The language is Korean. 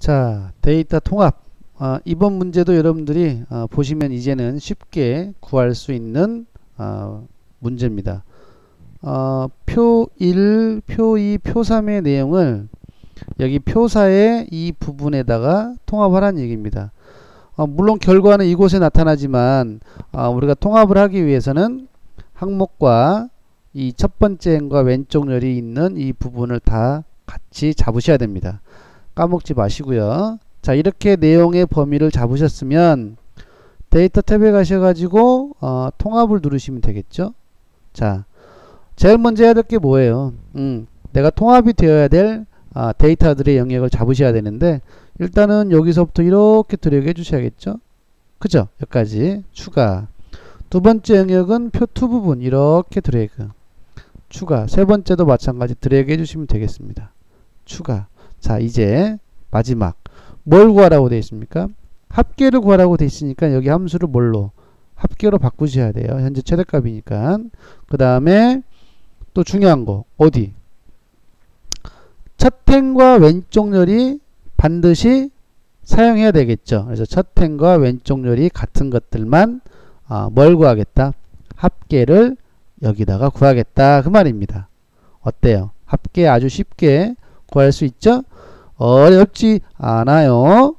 자, 데이터 통합. 아, 이번 문제도 여러분들이 아, 보시면 이제는 쉽게 구할 수 있는 아, 문제입니다. 어, 표 1, 표 2, 표 3의 내용을 여기 표사의 이 부분에다가 통합하라는 얘기입니다. 어, 물론 결과는 이곳에 나타나지만 어, 우리가 통합을 하기 위해서는 항목과 이 첫 번째 행과 왼쪽 열이 있는 이 부분을 다 같이 잡으셔야 됩니다. 까먹지 마시고요. 자 이렇게 내용의 범위를 잡으셨으면 데이터 탭에 가셔가지고 어, 통합을 누르시면 되겠죠. 자 제일 먼저 해야 될 게 뭐예요? 음, 내가 통합이 되어야 될 아, 데이터들의 영역을 잡으셔야 되는데 일단은 여기서부터 이렇게 드래그 해주셔야겠죠. 그죠? 여기까지 추가. 두 번째 영역은 표투 부분 이렇게 드래그. 추가. 세 번째도 마찬가지 드래그 해주시면 되겠습니다. 추가. 자 이제 마지막 뭘 구하라고 되어 있습니까? 합계를 구하라고 되어 있으니까 여기 함수를 뭘로? 합계로 바꾸셔야 돼요. 현재 최대값이니까. 그 다음에 또 중요한 거 어디? 첫 행과 왼쪽 열이 반드시 사용해야 되겠죠. 그래서 첫 행과 왼쪽 열이 같은 것들만 아, 뭘 구하겠다? 합계를 여기다가 구하겠다 그 말입니다. 어때요? 합계 아주 쉽게 구할 수 있죠? 어렵지 않아요.